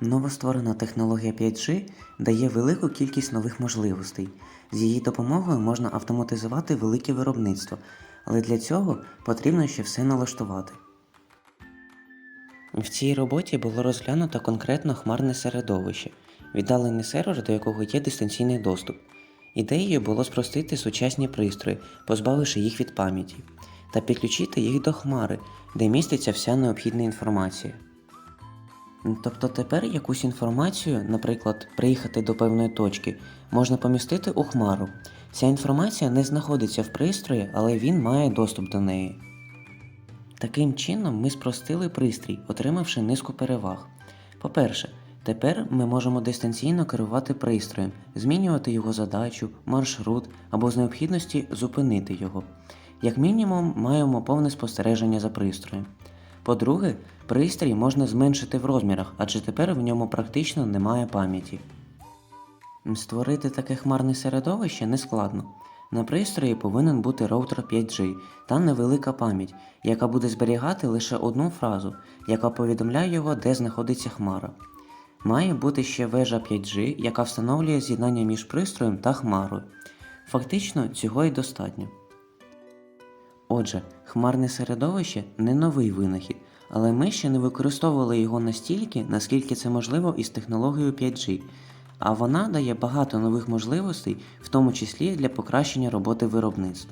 Новостворена технологія 5G дає велику кількість нових можливостей. З її допомогою можна автоматизувати велике виробництво, але для цього потрібно ще все налаштувати. В цій роботі було розглянуто конкретно хмарне середовище, віддалений сервер, до якого є дистанційний доступ. Ідеєю було спростити сучасні пристрої, позбавивши їх від пам'яті, та підключити їх до хмари, де міститься вся необхідна інформація. Тобто тепер якусь інформацію, наприклад, приїхати до певної точки, можна помістити у хмару. Ця інформація не знаходиться в пристрої, але він має доступ до неї. Таким чином ми спростили пристрій, отримавши низку переваг. По-перше, тепер ми можемо дистанційно керувати пристроєм, змінювати його задачу, маршрут або з необхідності зупинити його. Як мінімум, маємо повне спостереження за пристроєм. По-друге, пристрій можна зменшити в розмірах, адже тепер в ньому практично немає пам'яті. Створити таке хмарне середовище нескладно. На пристрої повинен бути роутер 5G та невелика пам'ять, яка буде зберігати лише одну фразу, яка повідомляє його, де знаходиться хмара. Має бути ще вежа 5G, яка встановлює з'єднання між пристроєм та хмарою. Фактично цього й достатньо. Отже, хмарне середовище не новий винахід, але ми ще не використовували його настільки, наскільки це можливо із технологією 5G, а вона дає багато нових можливостей, в тому числі для покращення роботи виробництв.